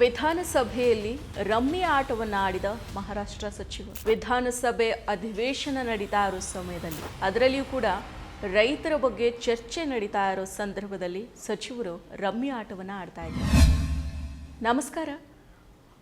ವಿಧಾನಸಭೆಯಲ್ಲಿ ರಮ್ಮಿ ಆಟವನ್ನು ಆಡಿದ ಮಹಾರಾಷ್ಟ್ರ ಸಚಿವ. ವಿಧಾನಸಭೆ ಅಧಿವೇಶನ ನಡೀತಾ ಇರೋ ಸಮಯದಲ್ಲಿ, ಅದರಲ್ಲಿಯೂ ಕೂಡ ರೈತರ ಬಗ್ಗೆ ಚರ್ಚೆ ನಡೀತಾ ಇರೋ ಸಂದರ್ಭದಲ್ಲಿ ಸಚಿವರು ರಮ್ಮಿ ಆಟವನ್ನು ಆಡ್ತಾ ಇದ್ದಾರೆ. ನಮಸ್ಕಾರ.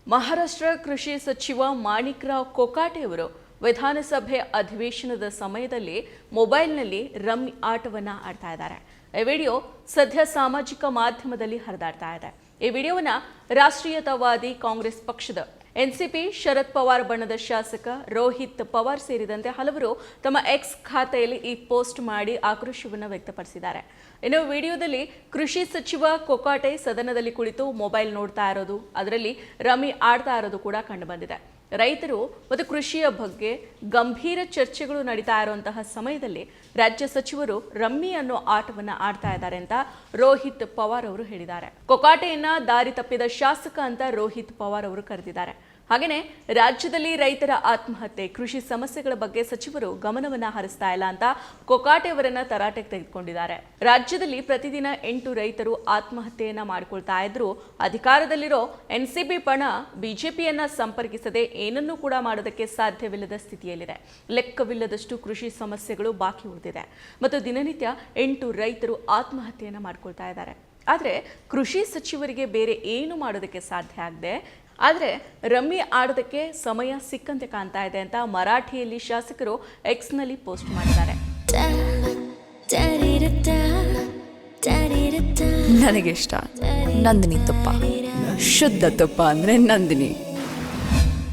ಮಹಾರಾಷ್ಟ್ರ ಕೃಷಿ ಸಚಿವ ಮಾಣಿಕ್ರಾವ್ ಕೊಕಾಟೆ ಅವರು ವಿಧಾನಸಭೆ ಅಧಿವೇಶನದ ಸಮಯದಲ್ಲಿ ಮೊಬೈಲ್ನಲ್ಲಿ ರಮ್ಮಿ ಆಟವನ್ನು ಆಡ್ತಾ ಇದ್ದಾರೆ. ಈ ವಿಡಿಯೋ ಸದ್ಯ ಸಾಮಾಜಿಕ ಮಾಧ್ಯಮದಲ್ಲಿ ಹರಿದಾಡ್ತಾ ಇದೆ. ಈ ವಿಡಿಯೋವನ್ನ ರಾಷ್ಟ್ರೀಯತಾವಾದಿ ಕಾಂಗ್ರೆಸ್ ಪಕ್ಷದ ಎನ್ಸಿಪಿ ಶರದ್ ಪವಾರ್ ಬಣ್ಣದ ಶಾಸಕ ರೋಹಿತ್ ಪವಾರ್ ಸೇರಿದಂತೆ ಹಲವರು ತಮ್ಮ ಎಕ್ಸ್ ಖಾತೆಯಲ್ಲಿ ಈ ಪೋಸ್ಟ್ ಮಾಡಿ ಆಕ್ರೋಶವನ್ನು ವ್ಯಕ್ತಪಡಿಸಿದ್ದಾರೆ. ಇನ್ನು ವಿಡಿಯೋದಲ್ಲಿ ಕೃಷಿ ಸಚಿವ ಕೊಕಾಟೆ ಸದನದಲ್ಲಿ ಕುಳಿತು ಮೊಬೈಲ್ ನೋಡ್ತಾ ಇರೋದು, ಅದರಲ್ಲಿ ರಮಿ ಆಡ್ತಾ ಇರೋದು ಕೂಡ ಕಂಡುಬಂದಿದೆ ರೈತರು ಮತ್ತು ಕೃಷಿಯ ಬಗ್ಗೆ ಗಂಭೀರ ಚರ್ಚೆಗಳು ನಡೀತಾ ಇರುವಂತಹ ಸಮಯದಲ್ಲಿ ರಾಜ್ಯ ಸಚಿವರು ರಮ್ಮಿ ಅನ್ನೋ ಆಟವನ್ನು ಆಡ್ತಾ ಇದ್ದಾರೆ ಅಂತ ರೋಹಿತ್ ಪವಾರ್ ಅವರು ಹೇಳಿದ್ದಾರೆ. ಕೊಕಾಟೆಯನ್ನ ದಾರಿ ತಪ್ಪಿದ ಶಾಸಕ ಅಂತ ರೋಹಿತ್ ಪವಾರ್ ಅವರು ಕರೆದಿದ್ದಾರೆ. ಹಾಗೆಯೇ ರಾಜ್ಯದಲ್ಲಿ ರೈತರ ಆತ್ಮಹತ್ಯೆ, ಕೃಷಿ ಸಮಸ್ಯೆಗಳ ಬಗ್ಗೆ ಸಚಿವರು ಗಮನವನ್ನ ಹರಿಸ್ತಾ ಇಲ್ಲ ಅಂತ ಕೊಕಾಟೆ ಅವರನ್ನ ತರಾಟೆಗೆ ತೆಗೆದುಕೊಂಡಿದ್ದಾರೆ. ರಾಜ್ಯದಲ್ಲಿ ಪ್ರತಿದಿನ ಎಂಟು ರೈತರು ಆತ್ಮಹತ್ಯೆಯನ್ನ ಮಾಡ್ಕೊಳ್ತಾ ಇದ್ರು. ಅಧಿಕಾರದಲ್ಲಿರೋ ಎನ್ಸಿಬಿ ಪಣ ಬಿಜೆಪಿಯನ್ನ ಸಂಪರ್ಕಿಸದೆ ಏನನ್ನೂ ಕೂಡ ಮಾಡೋದಕ್ಕೆ ಸಾಧ್ಯವಿಲ್ಲದ ಸ್ಥಿತಿಯಲ್ಲಿದೆ. ಲೆಕ್ಕವಿಲ್ಲದಷ್ಟು ಕೃಷಿ ಸಮಸ್ಯೆಗಳು ಬಾಕಿ ಉಳಿದಿದೆ. ಮತ್ತು ದಿನನಿತ್ಯ ಎಂಟು ರೈತರು ಆತ್ಮಹತ್ಯೆಯನ್ನ ಮಾಡ್ಕೊಳ್ತಾ ಇದ್ದಾರೆ. ಆದರೆ ಕೃಷಿ ಸಚಿವರಿಗೆ ಬೇರೆ ಏನು ಮಾಡೋದಕ್ಕೆ ಸಾಧ್ಯ ಆಗದೆ ಆದರೆ ರಮ್ಮಿ ಆಡೋದಕ್ಕೆ ಸಮಯ ಸಿಕ್ಕಂತೆ ಕಾಣ್ತಾ ಇದೆ ಅಂತ ಮರಾಠಿಯಲ್ಲಿ ಶಾಸಕರು ಎಕ್ಸ್ನಲ್ಲಿ ಪೋಸ್ಟ್ ಮಾಡಿದ್ದಾರೆ. ಇಷ್ಟ. ನಂದಿನಿ ತುಪ್ಪ. ಶುದ್ಧ ತುಪ್ಪ ಅಂದರೆ ನಂದಿನಿ.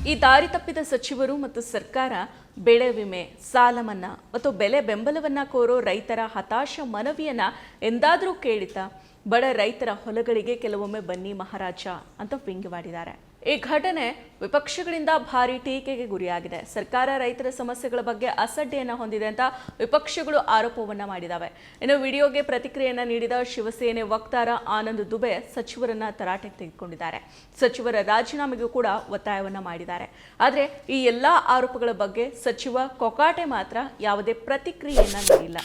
ಈ ದಾರಿ ತಪ್ಪಿದ ಸಚಿವರು ಮತ್ತು ಸರ್ಕಾರ ಬೆಳೆ ವಿಮೆ ಸಾಲ ಮನ್ನಾ ಮತ್ತು ಬೆಲೆ ಬೆಂಬಲವನ್ನ ಕೋರೋ ರೈತರ ಹತಾಶ ಮನವಿಯನ್ನ ಎಂದಾದರೂ ಕೇಳಿತಾ ಬಡ ರೈತರ ಹೊಲಗಳಿಗೆ ಕೆಲವೊಮ್ಮೆ ಬನ್ನಿ ಮಹಾರಾಜ ಅಂತ ವ್ಯಂಗ್ಯವಾಡಿದ್ದಾರೆ. ಈ ಘಟನೆ ವಿಪಕ್ಷಗಳಿಂದ ಭಾರಿ ಟೀಕೆಗೆ ಗುರಿಯಾಗಿದೆ. ಸರ್ಕಾರ ರೈತರ ಸಮಸ್ಯೆಗಳ ಬಗ್ಗೆ ಅಸಡ್ಡೆಯನ್ನು ಹೊಂದಿದೆ ಅಂತ ವಿಪಕ್ಷಗಳು ಆರೋಪವನ್ನ ಮಾಡಿದಾವೆ. ಇನ್ನು ವಿಡಿಯೋಗೆ ಪ್ರತಿಕ್ರಿಯೆಯನ್ನ ನೀಡಿದ ಶಿವಸೇನೆ ವಕ್ತಾರ ಆನಂದ್ ದುಬೆ ಸಚಿವರನ್ನ ತರಾಟೆಗೆ ತೆಗೆದುಕೊಂಡಿದ್ದಾರೆ. ಸಚಿವರ ರಾಜೀನಾಮೆಗೂ ಕೂಡ ಒತ್ತಾಯವನ್ನ ಮಾಡಿದ್ದಾರೆ. ಆದರೆ ಈ ಎಲ್ಲಾ ಆರೋಪಗಳ ಬಗ್ಗೆ ಸಚಿವ ಕೊಕಾಟೆ ಮಾತ್ರ ಯಾವುದೇ ಪ್ರತಿಕ್ರಿಯೆಯನ್ನು ನೀಡಿಲ್ಲ.